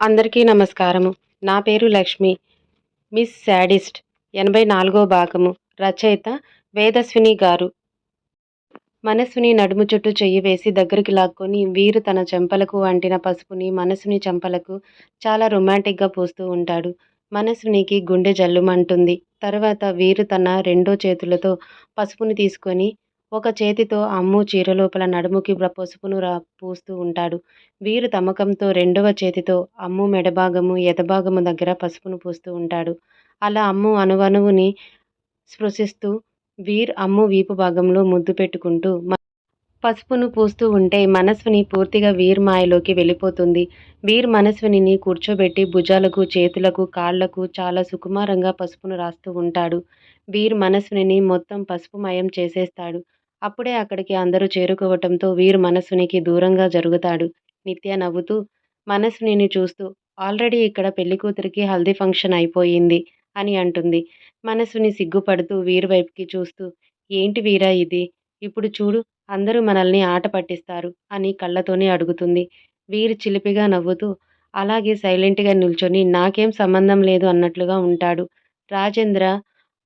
అందరికీ నమస్కారము. నా పేరు లక్ష్మి. Miss sadist. ఎనభై నాలుగో భాగము. రచయిత వేదస్విని గారు. మనస్సుని నడుము చుట్టూ చెయ్యి వేసి దగ్గరికి లాక్కొని వీరు తన చెంపలకు అంటిన పసుపుని మనసుని చెంపలకు చాలా రొమాంటిక్గా పూస్తూ ఉంటాడు. మనసునికి గుండె జల్లుమంటుంది. తర్వాత వీరు తన రెండో చేతులతో పసుపుని తీసుకొని ఒక చేతితో అమ్ము చీర లోపల నడుముకి పసుపును రా పూస్తూ ఉంటాడు. వీరు తమకంతో రెండవ చేతితో అమ్ము మెడభాగము ఎదభాగము దగ్గర పసుపును పూస్తూ ఉంటాడు. అలా అమ్ము అణువణువుని స్పృశిస్తూ వీర్ అమ్ము వీపు భాగంలో ముద్దు పెట్టుకుంటూ పసుపును పూస్తూ ఉంటే మనస్విని పూర్తిగా వీర్ మాయలోకి వెళ్ళిపోతుంది. వీర్ మనస్విని కూర్చోబెట్టి భుజాలకు చేతులకు కాళ్ళకు చాలా సుకుమారంగా పసుపును రాస్తూ ఉంటాడు. వీర్ మనస్విని మొత్తం పసుపుమయం చేసేస్తాడు. అప్పుడే అక్కడికి అందరూ చేరుకోవటంతో వీరు మనసునికి దూరంగా జరుగుతాడు. నిత్య నవ్వుతూ మనసునిని చూస్తూ ఆల్రెడీ ఇక్కడ పెళ్ళికూతురికి హల్దీ ఫంక్షన్ అయిపోయింది అని అంటుంది. మనసుని సిగ్గుపడుతూ వీరు వైపుకి చూస్తూ ఏంటి వీరా ఇది? ఇప్పుడు చూడు అందరూ మనల్ని ఆట పట్టిస్తారు అని కళ్ళతోనే అడుగుతుంది. వీరు చిలిపిగా నవ్వుతూ అలాగే సైలెంట్గా నిల్చొని నాకేం సంబంధం లేదు అన్నట్లుగా ఉంటాడు. రాజేంద్ర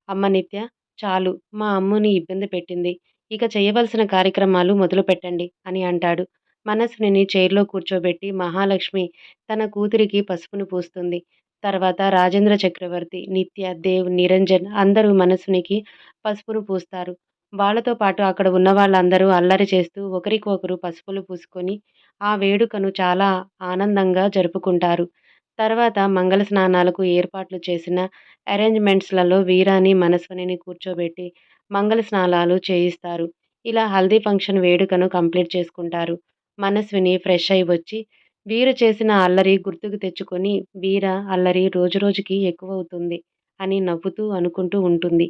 అమ్మ నిత్య చాలు మా అమ్ముని ఇబ్బంది పెట్టింది. ఇక చేయవలసిన కార్యక్రమాలు మొదలు పెట్టండి అని అంటాడు. మనసుని చైర్లో కూర్చోబెట్టి మహాలక్ష్మి తన కూతురికి పసుపును పూస్తుంది. తర్వాత రాజేంద్ర చక్రవర్తి నిత్య దేవ్ నిరంజన్ అందరూ మనసునికి పసుపును పూస్తారు. వాళ్ళతో పాటు అక్కడ ఉన్న వాళ్ళందరూ అల్లరి చేస్తూ ఒకరికొకరు పసుపులు పూసుకొని ఆ వేడుకను చాలా ఆనందంగా జరుపుకుంటారు. తర్వాత మంగళ స్నానాలకు ఏర్పాట్లు చేసిన అరేంజ్మెంట్స్లలో వీరాని మనస్విని కూర్చోబెట్టి మంగళ స్నానాలు చేయిస్తారు. ఇలా హల్దీ ఫంక్షన్ వేడుకను కంప్లీట్ చేసుకుంటారు. మనస్విని ఫ్రెష్ అయి వచ్చి వీరు చేసిన అల్లరి గుర్తుకు తెచ్చుకొని వీర అల్లరి రోజురోజుకి ఎక్కువవుతుంది అని నవ్వుతూ అనుకుంటూ ఉంటుంది.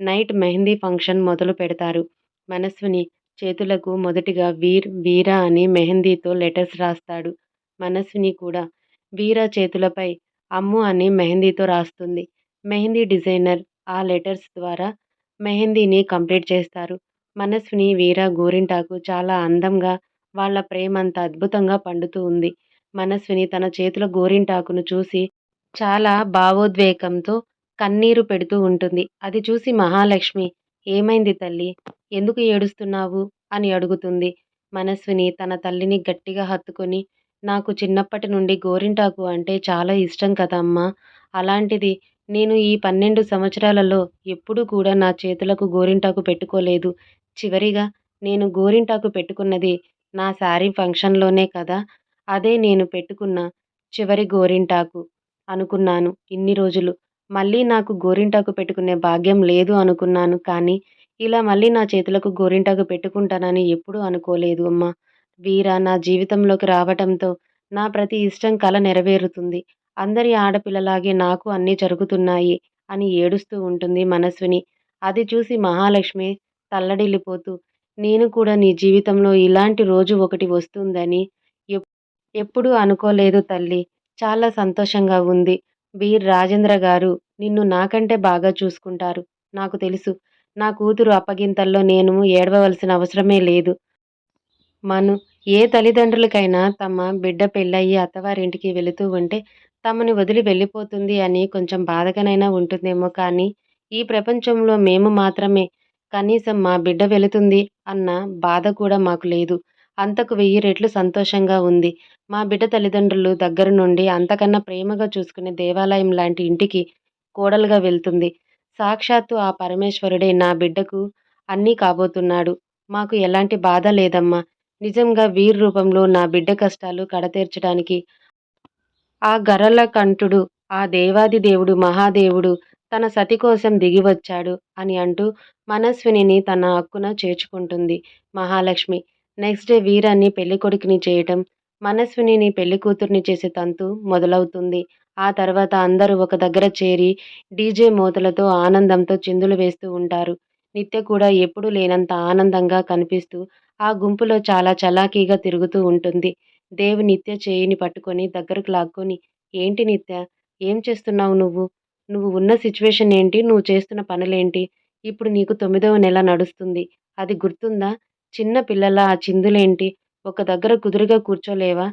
నైట్ మెహందీ ఫంక్షన్ మొదలు పెడతారు. మనస్విని చేతులకు మొదటిగా వీర్ వీర అని మెహందీతో లెటర్స్ రాస్తాడు. మనస్విని కూడా వీర చేతులపై అమ్ము అని మెహందీతో రాస్తుంది. మెహందీ డిజైనర్ ఆ లెటర్స్ ద్వారా మెహందీని కంప్లీట్ చేస్తారు. మనస్విని వీర గోరింటాకు చాలా అందంగా వాళ్ళ ప్రేమంత అద్భుతంగా పండుతూ ఉంది. మనస్విని తన చేతుల గోరింటాకును చూసి చాలా భావోద్వేగంతో కన్నీరు పెడుతూ ఉంటుంది. అది చూసి మహాలక్ష్మి ఏమైంది తల్లి? ఎందుకు ఏడుస్తున్నావు? అని అడుగుతుంది. మనస్విని తన తల్లిని గట్టిగా హత్తుకొని నాకు చిన్నప్పటి నుండి గోరింటాకు అంటే చాలా ఇష్టం కదమ్మా అలాంటిది నేను ఈ పన్నెండు సంవత్సరాలలో ఎప్పుడూ కూడా నా చేతులకు గోరింటాకు పెట్టుకోలేదు. చివరిగా నేను గోరింటాకు పెట్టుకున్నది నా శారీ ఫంక్షన్లోనే కదా అదే నేను పెట్టుకున్న చివరి గోరింటాకు అనుకున్నాను ఇన్ని రోజులు. మళ్ళీ నాకు గోరింటాకు పెట్టుకునే భాగ్యం లేదు అనుకున్నాను కానీ ఇలా మళ్ళీ నా చేతులకు గోరింటాకు పెట్టుకుంటానని ఎప్పుడూ అనుకోలేదు అమ్మా. వీర నా జీవితంలోకి రావటంతో నా ప్రతి ఇష్టం కల నెరవేరుతుంది. అందరి ఆడపిల్లలాగే నాకు అన్నీ జరుగుతున్నాయి అని ఏడుస్తూ ఉంటుంది మనస్విని. అది చూసి మహాలక్ష్మి తల్లడిల్లిపోతూ నేను కూడా నీ జీవితంలో ఇలాంటి రోజు ఒకటి వస్తుందని ఎప్పుడూ అనుకోలేదు తల్లి. చాలా సంతోషంగా ఉంది. వీర్ రాజేంద్ర గారు నిన్ను నాకంటే బాగా చూసుకుంటారు. నాకు తెలుసు. నా కూతురు అప్పగింతల్లో నేను ఏడవలసిన అవసరమే లేదు. మను ఏ తల్లిదండ్రులకైనా తమ బిడ్డ పెళ్ళయ్యి అత్తవారింటికి వెళుతూ ఉంటే తమని వదిలి వెళ్ళిపోతుంది అని కొంచెం బాధగానైనా ఉంటుందేమో కానీ ఈ ప్రపంచంలో మేము మాత్రమే. కనీసం మా బిడ్డ వెళుతుంది అన్న బాధ కూడా మాకు లేదు. అంతకు వెయ్యి రెట్లు సంతోషంగా ఉంది. మా బిడ్డ తల్లిదండ్రులు దగ్గర నుండి అంతకన్నా ప్రేమగా చూసుకునే దేవాలయం లాంటి ఇంటికి కోడలుగా వెళ్తుంది. సాక్షాత్తు ఆ పరమేశ్వరుడే నా బిడ్డకు అన్నీ కాబోతున్నాడు. మాకు ఎలాంటి బాధ లేదమ్మా. నిజంగా వీర్ రూపంలో నా బిడ్డ కష్టాలు కడతీర్చడానికి ఆ గరల కంఠుడు ఆ దేవాది దేవుడు మహాదేవుడు తన సతి కోసం దిగివచ్చాడు అని అంటూ మనస్విని తన హక్కున చేర్చుకుంటుంది మహాలక్ష్మి. నెక్స్ట్ డే వీరాన్ని పెళ్ళికొడుకుని చేయటం మనస్విని పెళ్ళి కూతుర్ని చేసే తంతు మొదలవుతుంది. ఆ తర్వాత అందరూ ఒక దగ్గర చేరి డీజే మూతలతో ఆనందంతో చిందులు వేస్తూ ఉంటారు. నిత్య కూడా ఎప్పుడూ లేనంత ఆనందంగా కనిపిస్తూ ఆ గుంపులో చాలా చలాకీగా తిరుగుతూ ఉంటుంది. దేవ్ నిత్య చేయిని పట్టుకొని దగ్గరకు లాక్కొని ఏంటి నిత్య? ఏం చేస్తున్నావు నువ్వు? నువ్వు ఉన్న సిచ్యువేషన్ ఏంటి? నువ్వు చేస్తున్న పనులేంటి? ఇప్పుడు నీకు తొమ్మిదవ నెల నడుస్తుంది. అది గుర్తుందా? చిన్న పిల్లల ఆ చిందులేంటి? ఒక దగ్గర కుదురుగా కూర్చోలేవా?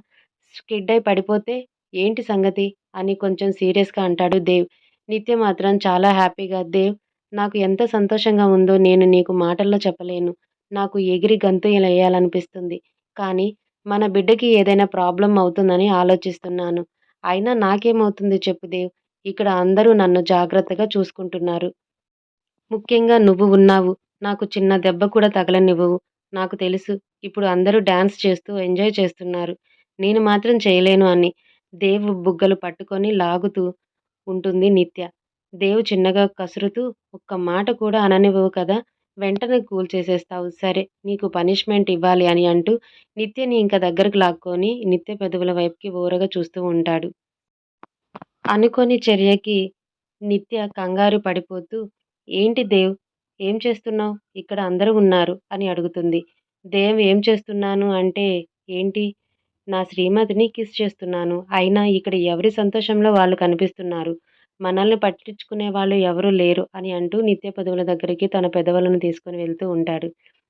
స్కిడ్ అయి పడిపోతే ఏంటి సంగతి? అని కొంచెం సీరియస్గా అంటాడు దేవ్. నిత్య మాత్రం చాలా హ్యాపీగా దేవ్ నాకు ఎంత సంతోషంగా ఉందో నేను నీకు మాటల్లో చెప్పలేను. నాకు ఎగిరి గంతు వేయాలనిపిస్తుంది కానీ మన బిడ్డకి ఏదైనా ప్రాబ్లం అవుతుందని ఆలోచిస్తున్నాను. అయినా నాకేమవుతుంది చెప్పు దేవ్. ఇక్కడ అందరూ నన్ను జాగ్రత్తగా చూసుకుంటున్నారు. ముఖ్యంగా నువ్వు ఉన్నావు. నాకు చిన్న దెబ్బ కూడా తగలనివ్వవు. నాకు తెలుసు. ఇప్పుడు అందరూ డ్యాన్స్ చేస్తూ ఎంజాయ్ చేస్తున్నారు. నేను మాత్రం చేయలేను అని. దేవ్ బుగ్గలు పట్టుకొని లాగుతూ ఉంటుంది నిత్య. దేవు చిన్నగా కసురుతూ ఒక్క మాట కూడా అననివ్వవు కదా? వెంటనే కూల్ చేసేస్తావు. సరే నీకు పనిష్మెంట్ ఇవ్వాలి అని అంటూ నిత్యని ఇంకా దగ్గరకు లాక్కొని నిత్య పెదవుల వైపుకి ఊరగా చూస్తూ ఉంటాడు. అనుకోని చర్యకి నిత్య కంగారు పడిపోతూ ఏంటి దేవ్ ఏం చేస్తున్నావు? ఇక్కడ అందరూ ఉన్నారు అని అడుగుతుంది. దేవ్ ఏం చేస్తున్నాను? అంటే ఏంటి? నా శ్రీమతిని కిస్ చేస్తున్నాను. అయినా ఇక్కడ ఎవరి సంతోషంలో వాళ్ళు కనిపిస్తున్నారు? మనల్ని పట్టించుకునే వాళ్ళు ఎవరూ లేరు అని అంటూ నిత్య పదవుల దగ్గరికి తన పెదవులను తీసుకొని వెళ్తూ ఉంటాడు.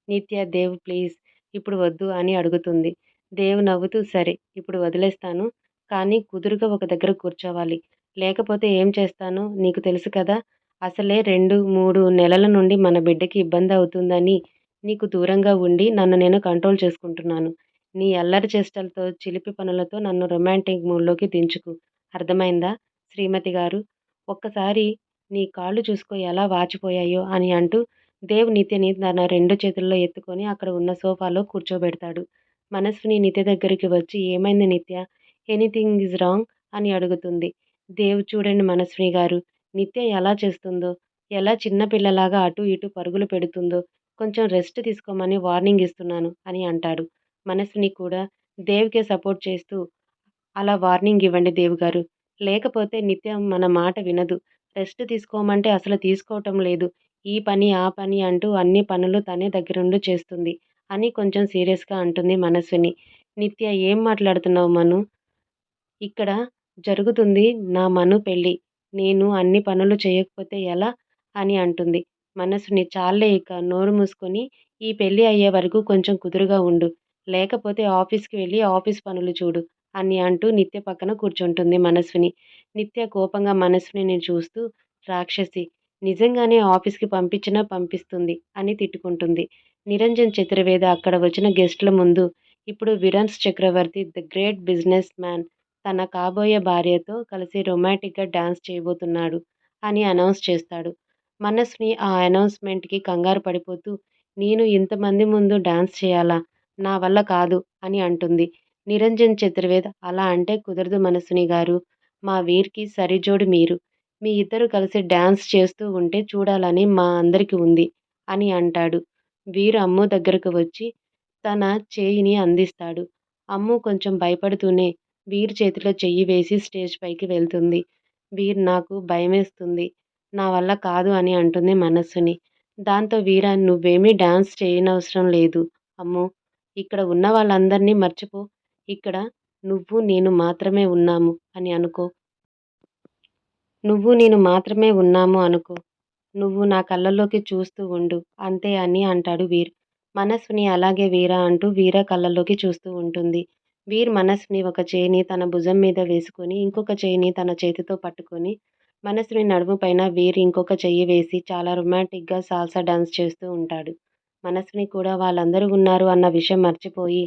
నిత్య దేవ్ ప్లీజ్ ఇప్పుడు వద్దు అని అడుగుతుంది. దేవ్ నవ్వుతూ సరే ఇప్పుడు వదిలేస్తాను కానీ కుదురుగా ఒక దగ్గర కూర్చోవాలి. లేకపోతే ఏం చేస్తాను? నీకు తెలుసు కదా అసలే రెండు మూడు నెలల నుండి మన బిడ్డకి ఇబ్బంది అవుతుందని నీకు దూరంగా ఉండి నన్ను నేను కంట్రోల్ చేసుకుంటున్నాను. నీ అల్లరి చేష్టలతో చిలిపి పనులతో నన్ను రొమాంటిక్ మూడ్లోకి దించుకు. అర్థమైందా? శ్రీమతి గారు ఒక్కసారి నీ కాళ్ళు చూసుకో ఎలా వాచిపోయాయో అని అంటూ దేవ్ నిత్యని తన రెండు చేతుల్లో ఎత్తుకొని అక్కడ ఉన్న సోఫాలో కూర్చోబెడతాడు. మనస్విని నిత్య దగ్గరికి వచ్చి ఏమైంది నిత్య? Anything is wrong? అని అడుగుతుంది. దేవ్ చూడండి మనస్విని గారు నిత్య ఎలా చేస్తుందో ఎలా చిన్నపిల్లలాగా అటు ఇటు పరుగులు పెడుతుందో కొంచెం రెస్ట్ తీసుకోమని వార్నింగ్ ఇస్తున్నాను అని అంటాడు. మనస్విని కూడా దేవ్కే సపోర్ట్ చేస్తూ అలా వార్నింగ్ ఇవ్వండి దేవ్ గారు లేకపోతే నిత్యం మన మాట వినదు. రెస్ట్ తీసుకోమంటే అసలు తీసుకోవటం లేదు. ఈ పని ఆ పని అంటూ అన్ని పనులు తనే దగ్గరుండి చేస్తుంది అని కొంచెం సీరియస్గా అంటుంది మనస్విని. నిత్య ఏం మాట్లాడుతున్నావు మను? ఇక్కడ జరుగుతుంది నా మను పెళ్ళి. నేను అన్ని పనులు చేయకపోతే ఎలా అని అంటుంది. మనసుని చాల్లే ఇక నోరు మూసుకొని ఈ పెళ్ళి అయ్యే వరకు కొంచెం కుదురుగా ఉండు. లేకపోతే ఆఫీస్కి వెళ్ళి ఆఫీస్ పనులు చూడు. అని అంటూ నిత్య పక్కన కూర్చుంటుంది మనస్విని. నిత్య కోపంగా మనస్విని చూస్తూ రాక్షసి నిజంగానే ఆఫీస్కి పంపించినా పంపిస్తుంది అని తిట్టుకుంటుంది. నిరంజన్ చతుర్వేద అక్కడ వచ్చిన గెస్టుల ముందు ఇప్పుడు Virans Chakravarthy the great businessman తన కాబోయే భార్యతో కలిసి రొమాంటిక్గా డ్యాన్స్ చేయబోతున్నాడు అని అనౌన్స్ చేస్తాడు. మనస్ని ఆ అనౌన్స్మెంట్కి కంగారు పడిపోతూ నేను ఇంతమంది ముందు డ్యాన్స్ చేయాలా? నా వల్ల కాదు అని అంటుంది. నిరంజన్ చతుర్వేద్. అలా అంటే కుదరదు మనసుని గారు. మా వీర్కి సరిజోడు మీరు. మీ ఇద్దరు కలిసి డ్యాన్స్ చేస్తూ ఉంటే చూడాలని మా అందరికి ఉంది అని అంటాడు. వీరు అమ్ము దగ్గరకు వచ్చి తన చేయిని అందిస్తాడు. అమ్ము కొంచెం భయపడుతూనే వీర్ చేతిలో చెయ్యి వేసి స్టేజ్ పైకి వెళ్తుంది. వీర్ నాకు భయమేస్తుంది. నా వల్ల కాదు అని అంటుంది మనస్సుని దాంతో వీర నువ్వేమీ డ్యాన్స్ చేయనవసరం లేదు అమ్మో. ఇక్కడ ఉన్న వాళ్ళందరినీ మర్చిపో. ఇక్కడ నువ్వు నేను మాత్రమే ఉన్నాము అని అనుకో. నువ్వు నేను మాత్రమే ఉన్నాము అనుకో. నువ్వు నా కళ్ళలోకి చూస్తూ ఉండు. అంతే అని అంటాడు వీర్. మనస్సుని అలాగే వీర అంటూ వీర కళ్ళలోకి చూస్తూ ఉంటుంది. వీర్ మనస్సుని ఒక చేయిని తన భుజం మీద వేసుకొని ఇంకొక చేయిని తన చేతితో పట్టుకొని మనస్సుని నడుము పైన వీర్ ఇంకొక చెయ్యి వేసి చాలా రొమాంటిక్గా సాల్సా డాన్స్ చేస్తూ ఉంటాడు. మనస్సుని కూడా వాళ్ళందరూ ఉన్నారు అన్న విషయం మర్చిపోయి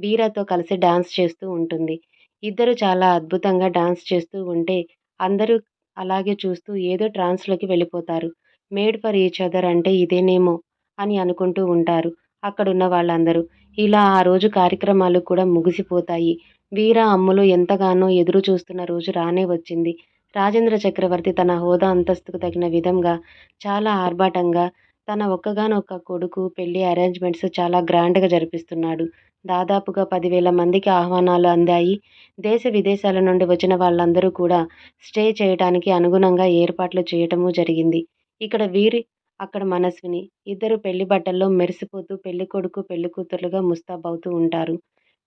వీరాతో కలిసి డాన్స్ చేస్తూ ఉంటుంది. ఇద్దరు చాలా అద్భుతంగా డాన్స్ చేస్తూ ఉంటే అందరూ అలాగే చూస్తూ ఏదో ట్రాన్స్లోకి వెళ్ళిపోతారు. మేడ్ ఫర్ ఈచ్ అదర్ అంటే ఇదేనేమో అని అనుకుంటూ ఉంటారు అక్కడున్న వాళ్ళందరూ. ఇలా ఆ రోజు కార్యక్రమాలు కూడా ముగిసిపోతాయి. వీర అమ్ములు ఎంతగానో ఎదురు చూస్తున్న రోజు రానే వచ్చింది. రాజేంద్ర చక్రవర్తి తన హోదా అంతస్తుకు తగిన విధంగా చాలా ఆర్భాటంగా తన ఒక్కగానొక్క కొడుకు పెళ్ళి అరేంజ్మెంట్స్ చాలా గ్రాండ్గా జరిపిస్తున్నాడు. దాదాపుగా పదివేల మందికి ఆహ్వానాలు అందాయి. దేశ విదేశాల నుండి వచ్చిన వాళ్ళందరూ కూడా స్టే చేయడానికి అనుగుణంగా ఏర్పాట్లు చేయటము జరిగింది. ఇక్కడ వీరి అక్కడ మనస్విని ఇద్దరు పెళ్ళి బట్టల్లో మెరిసిపోతూ పెళ్ళి కొడుకు పెళ్ళి కూతురులుగా ముస్తాబవుతూ ఉంటారు.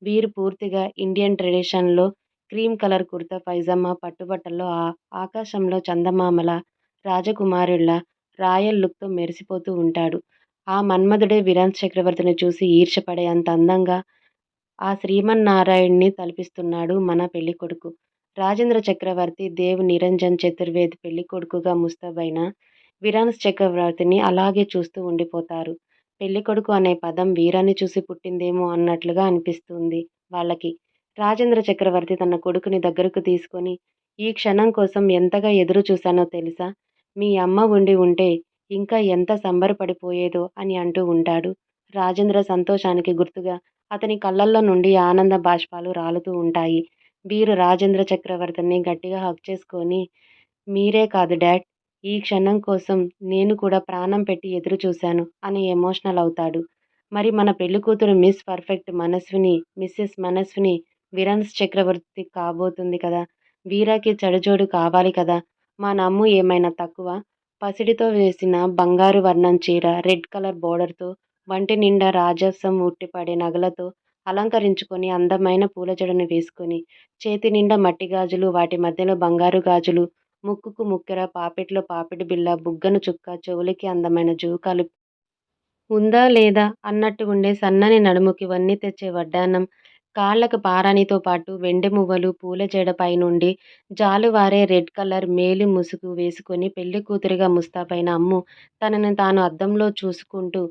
వీరు పూర్తిగా ఇండియన్ ట్రెడిషన్లో క్రీమ్ కలర్ కుర్తా పైజామా పట్టుబట్టల్లో ఆ ఆకాశంలో చందమామల రాజకుమారుళ్ళ రాయల్ లుక్తో మెరిసిపోతూ ఉంటాడు ఆ మన్మధుడే విరాన్ చక్రవర్తిని చూసి ఈర్షపడే అంత అందంగా ఆ శ్రీమన్నారాయణ్ణి తలపిస్తున్నాడు మన పెళ్ళి కొడుకు రాజేంద్ర చక్రవర్తి దేవ్ నిరంజన్ చతుర్వేది పెళ్ళి కొడుకుగా ముస్తాబైన వీరాన్స్ చక్రవర్తిని అలాగే చూస్తూ ఉండిపోతారు. పెళ్ళికొడుకు అనే పదం వీరాన్ని చూసి పుట్టిందేమో అన్నట్లుగా అనిపిస్తుంది వాళ్ళకి. రాజేంద్ర చక్రవర్తి తన కొడుకుని దగ్గరకు తీసుకొని ఈ క్షణం కోసం ఎంతగా ఎదురు చూశానో తెలుసా? మీ అమ్మ ఉండి ఉంటే ఇంకా ఎంత సంబరపడిపోయేదో అని అంటూ ఉంటాడు. రాజేంద్ర సంతోషానికి గుర్తుగా అతని కళ్ళల్లో నుండి ఆనంద బాష్పాలు రాలుతూ ఉంటాయి. వీరు రాజేంద్ర చక్రవర్తిని గట్టిగా హక్ చేసుకొని మీరే కాదు డాడ్ ఈ క్షణం కోసం నేను కూడా ప్రాణం పెట్టి ఎదురు చూశాను అని ఎమోషనల్ అవుతాడు. మరి మన పెళ్ళికూతురు miss perfect Manaswini Mrs Manaswini Virans Chakravarthy కాబోతుంది కదా! వీరాకి చెడుజోడు కావాలి కదా! మా నమ్ము ఏమైనా తక్కువ? పసిడితో వేసిన బంగారు వర్ణం చీర రెడ్ కలర్ బోర్డర్తో వంటి నిండా రాజసం ఉట్టిపడే నగలతో అలంకరించుకొని అందమైన పూల జడను వేసుకొని చేతి నిండా మట్టి గాజులు వాటి మధ్యలో బంగారు గాజులు ముక్కుకు ముక్కెర పాపిట్లో పాపిడి బిళ్ళ బుగ్గను చుక్క చెవులకి అందమైన జూకాలు ఉందా లేదా అన్నట్టు ఉండే సన్నని నడుముకి వన్నీ తెచ్చే వడ్డానం కాళ్ళకు పారాణితో పాటు వెండి మువ్వలు పూల జడ పైనుండి జాలువారే రెడ్ కలర్ మేలి ముసుగు వేసుకొని పెళ్ళి కూతురిగా ముస్తాబైన అమ్ము తనని తాను అద్దంలో చూసుకుంటూ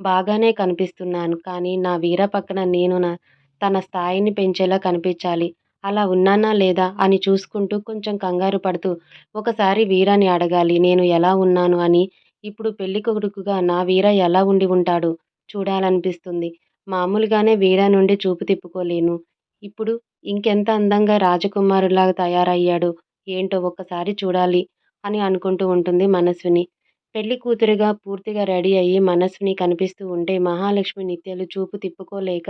బాగానే కనిపిస్తున్నాను. కానీ నా వీర పక్కన నేను నా తన స్థాయిని పెంచేలా కనిపించాలి. అలా ఉన్నానా లేదా అని చూసుకుంటూ కొంచెం కంగారు పడుతూ ఒకసారి వీరాని అడగాలి నేను ఎలా ఉన్నాను అని. ఇప్పుడు పెళ్ళి కొడుకుగా నా వీర ఎలా ఉండి ఉంటాడో? చూడాలనిపిస్తుంది. మామూలుగానే వీరా నుండి చూపు తిప్పుకోలేను. ఇప్పుడు ఇంకెంత అందంగా రాజకుమారులాగా తయారయ్యాడో? ఏంటో ఒక్కసారి చూడాలి అని అనుకుంటూ ఉంటుంది మనస్విని. పెళ్ళి కూతురుగా పూర్తిగా రెడీ అయ్యి మనస్విని కనిపిస్తూ ఉంటే మహాలక్ష్మి నిత్యలు చూపు తిప్పుకోలేక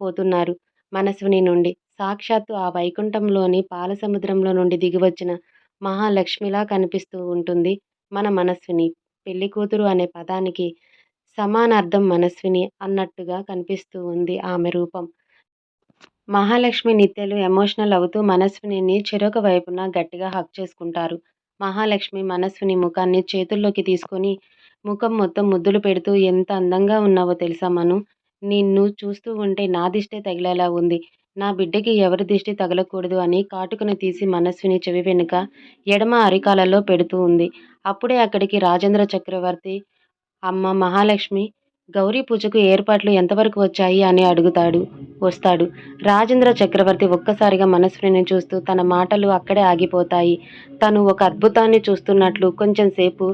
పోతున్నారు మనస్విని నుండి. సాక్షాత్తు ఆ వైకుంఠంలోని పాలసముద్రంలో నుండి దిగివచ్చిన మహాలక్ష్మిలా కనిపిస్తూ ఉంటుంది మన మనస్విని. పెళ్ళి కూతురు అనే పదానికి సమానార్థం మనస్విని అన్నట్టుగా కనిపిస్తూ ఉంది ఆమె రూపం. మహాలక్ష్మి నిత్యలు ఎమోషనల్ అవుతూ మనస్విని చెరొక వైపున గట్టిగా హక్ చేసుకుంటారు. మహాలక్ష్మి మనస్విని ముఖాన్ని చేతుల్లోకి తీసుకొని ముఖం మొత్తం ముద్దులు పెడుతూ ఎంత అందంగా ఉన్నావో తెలుసా మను? నిన్ను చూస్తూ ఉంటే నా దిష్టే తగిలేలా ఉంది. నా బిడ్డకి ఎవరి దిష్టి తగలకూడదు అని కాటుకుని తీసి మనస్విని చెవి వెనుక ఎడమ అరికాలలో పెడుతూ ఉంది. అప్పుడే అక్కడికి రాజేంద్ర చక్రవర్తి అమ్మ మహాలక్ష్మి గౌరీ పూజకు ఏర్పాట్లు ఎంతవరకు వచ్చాయి అని అడుగుతాడు వస్తాడు. రాజేంద్ర చక్రవర్తి ఒక్కసారిగా మనస్విని చూస్తూ తన మాటలు అక్కడే ఆగిపోతాయి. తను ఒక అద్భుతాన్ని చూస్తున్నట్లు కొంచెం సేపు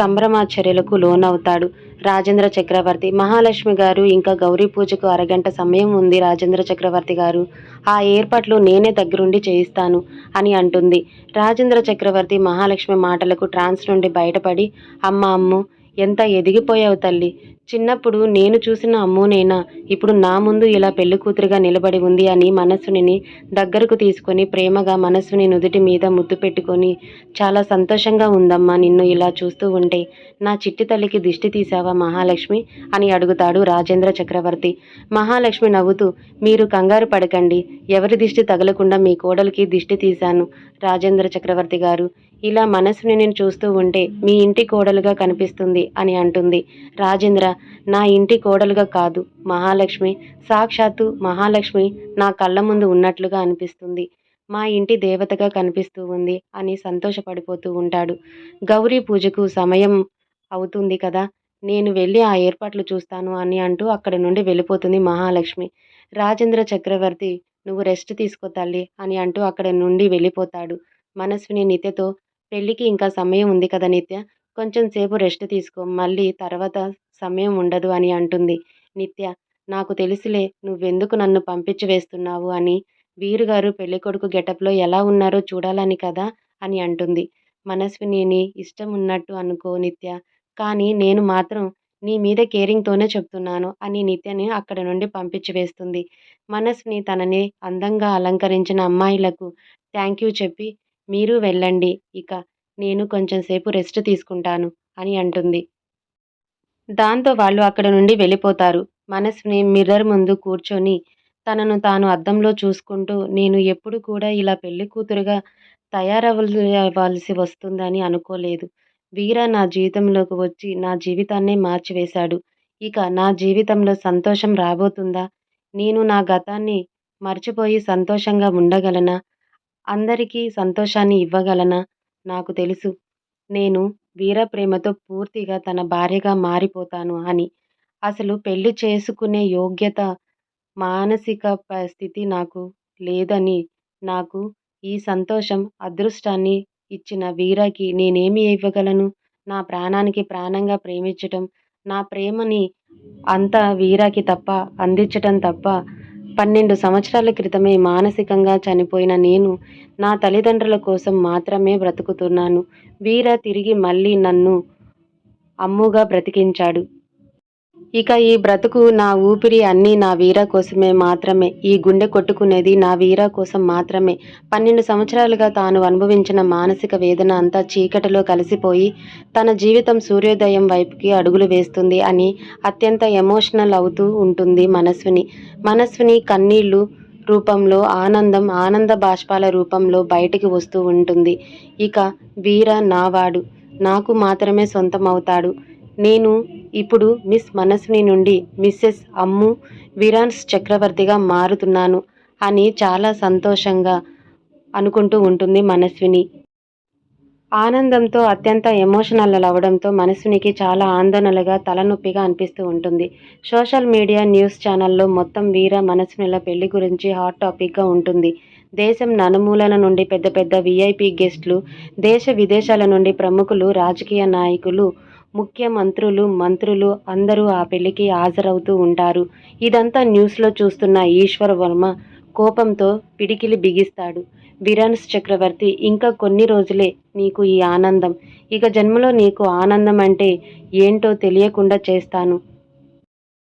సంభ్రమాచర్యలకు లోనవుతాడు. రాజేంద్ర చక్రవర్తి మహాలక్ష్మి గారు ఇంకా గౌరీ పూజకు అరగంట సమయం ఉంది రాజేంద్ర చక్రవర్తి గారు. ఆ ఏర్పాట్లు నేనే దగ్గరుండి చేయిస్తాను అని అంటుంది. రాజేంద్ర చక్రవర్తి మహాలక్ష్మి మాటలకు ట్రాన్స్ నుండి బయటపడి అమ్మ అమ్ము ఎంత ఎదిగిపోయావు తల్లి? చిన్నప్పుడు నేను చూసిన అమ్మునైనా ఇప్పుడు నా ముందు ఇలా పెళ్ళి కూతురుగా నిలబడి ఉంది అని మనస్సుని దగ్గరకు తీసుకొని ప్రేమగా మనస్సుని నుదుటి మీద ముద్దు పెట్టుకొని చాలా సంతోషంగా ఉందమ్మా నిన్ను ఇలా చూస్తూ ఉంటే. నా చిట్టి తల్లికి దిష్టి తీసావా మహాలక్ష్మి? అని అడుగుతాడు రాజేంద్ర చక్రవర్తి. మహాలక్ష్మి నవ్వుతూ మీరు కంగారు పడకండి ఎవరి దిష్టి తగలకుండా మీ కోడలికి దిష్టి తీశాను రాజేంద్ర చక్రవర్తి గారు. ఇలా మనసుని నేను చూస్తూ ఉంటే మీ ఇంటి కోడలుగా కనిపిస్తుంది అని అంటుంది రాజేంద్ర. నా ఇంటి కోడలుగా కాదు మహాలక్ష్మి. సాక్షాత్తు మహాలక్ష్మి నా కళ్ళ ముందు ఉన్నట్లుగా అనిపిస్తుంది. మా ఇంటి దేవతగా కనిపిస్తూ ఉంది అని సంతోషపడిపోతూ ఉంటాడు. గౌరీ పూజకు సమయం అవుతుంది కదా నేను వెళ్ళి ఆ ఏర్పాట్లు చూస్తాను అని అంటూ అక్కడి నుండి వెళ్ళిపోతుంది మహాలక్ష్మి. రాజేంద్ర చక్రవర్తి నువ్వు రెస్ట్ తీసుకో తల్లి అని అంటూ అక్కడి నుండి వెళ్ళిపోతాడు. మనస్విని నిత్యతో పెళ్ళికి ఇంకా సమయం ఉంది కదా నిత్య కొంచెం సేపు రెస్ట్ తీసుకో మళ్ళీ తర్వాత సమయం ఉండదు అని అంటుంది. నిత్య నాకు తెలుసులే నువ్వెందుకు నన్ను పంపించి వేస్తున్నావు అని. వీరుగారు పెళ్ళికొడుకు గెటప్లో ఎలా ఉన్నారో చూడాలని కదా అని అంటుంది. మనస్విని ఇష్టం ఉన్నట్టు అనుకో నిత్య. కానీ నేను మాత్రం నీ మీద కేరింగ్తోనే చెప్తున్నాను అని నిత్యని అక్కడ నుండి పంపించి వేస్తుంది. మనస్విని తనని అందంగా అలంకరించిన అమ్మాయిలకు థ్యాంక్ యూ చెప్పి మీరు వెళ్ళండి ఇక నేను కొంచెం సేపు రెస్ట్ తీసుకుంటాను అని అంటుంది. దాంతో వాళ్ళు అక్కడ నుండి వెళ్ళిపోతారు. మనస్విని మిర్రర్ ముందు కూర్చొని తనను తాను అద్దంలో చూసుకుంటూ నేను ఎప్పుడు కూడా ఇలా పెళ్ళి కూతురుగా తయారవ్వాల్సి వస్తుందని అనుకోలేదు. వీర నా జీవితంలోకి వచ్చి నా జీవితాన్నే మార్చివేశాడు. ఇక నా జీవితంలో సంతోషం రాబోతుందా? నేను నా గతాన్ని మర్చిపోయి సంతోషంగా ఉండగలనా? అందరికీ సంతోషాన్ని ఇవ్వగలనా? నాకు తెలుసు. నేను వీర ప్రేమతో పూర్తిగా తన భార్యగా మారిపోతాను అని. అసలు పెళ్ళి చేసుకునే యోగ్యత మానసిక పరిస్థితి నాకు లేదని. నాకు ఈ సంతోషం అదృష్టాన్ని ఇచ్చిన వీరకి నేనేమి ఇవ్వగలను? నా ప్రాణానికి ప్రాణంగా ప్రేమించటం నా ప్రేమని అంతా వీరాకి తప్ప అందించటం తప్ప పన్నెండు సంవత్సరాల క్రితమే మానసికంగా చనిపోయిన నేను నా తల్లిదండ్రుల కోసం మాత్రమే బ్రతుకుతున్నాను. వీర తిరిగి మళ్ళీ నన్ను అమ్ముగా బ్రతికించాడు. ఇక ఈ బ్రతుకు నా ఊపిరి అన్నీ నా వీర కోసమే మాత్రమే. ఈ గుండె కొట్టుకునేది నా వీర కోసం మాత్రమే. పన్నెండు సంవత్సరాలుగా తాను అనుభవించిన మానసిక వేదన అంతా చీకటిలో కలిసిపోయి తన జీవితం సూర్యోదయం వైపుకి అడుగులు వేస్తుంది అని అత్యంత ఎమోషనల్ అవుతూ ఉంటుంది మనస్విని. మనస్విని కన్నీళ్ళు రూపంలో ఆనందం ఆనంద బాష్పాల రూపంలో బయటికి వస్తూ ఉంటుంది. ఇక వీర నావాడు. నాకు మాత్రమే సొంతమవుతాడు. నేను ఇప్పుడు మిస్ మనస్విని నుండి మిస్సెస్ అమ్ము విరాన్స్ చక్రవర్తిగా మారుతున్నాను అని చాలా సంతోషంగా అనుకుంటూ ఉంటుంది మనస్విని. ఆనందంతో అత్యంత ఎమోషనల్ అవ్వడంతో మనస్వినికి చాలా ఆందోళనలుగా తలనొప్పిగా అనిపిస్తూ ఉంటుంది. సోషల్ మీడియా న్యూస్ ఛానల్లో మొత్తం వీర మనస్వినిల పెళ్ళి గురించి హాట్ టాపిక్గా ఉంటుంది. దేశం నలుమూలల నుండి పెద్ద పెద్ద విఐపి గెస్టులు దేశ విదేశాల నుండి ప్రముఖులు రాజకీయ నాయకులు ముఖ్యమంత్రులు మంత్రులు అందరూ ఆ పెళ్ళికి హాజరవుతూ ఉంటారు. ఇదంతా న్యూస్లో చూస్తున్న ఈశ్వర్ వర్మ కోపంతో పిడికిలి బిగిస్తాడు. విరాన్స్ చక్రవర్తి ఇంకా కొన్ని రోజులే నీకు ఈ ఆనందం. ఇక జన్మలో నీకు ఆనందం అంటే ఏంటో తెలియకుండా చేస్తాను.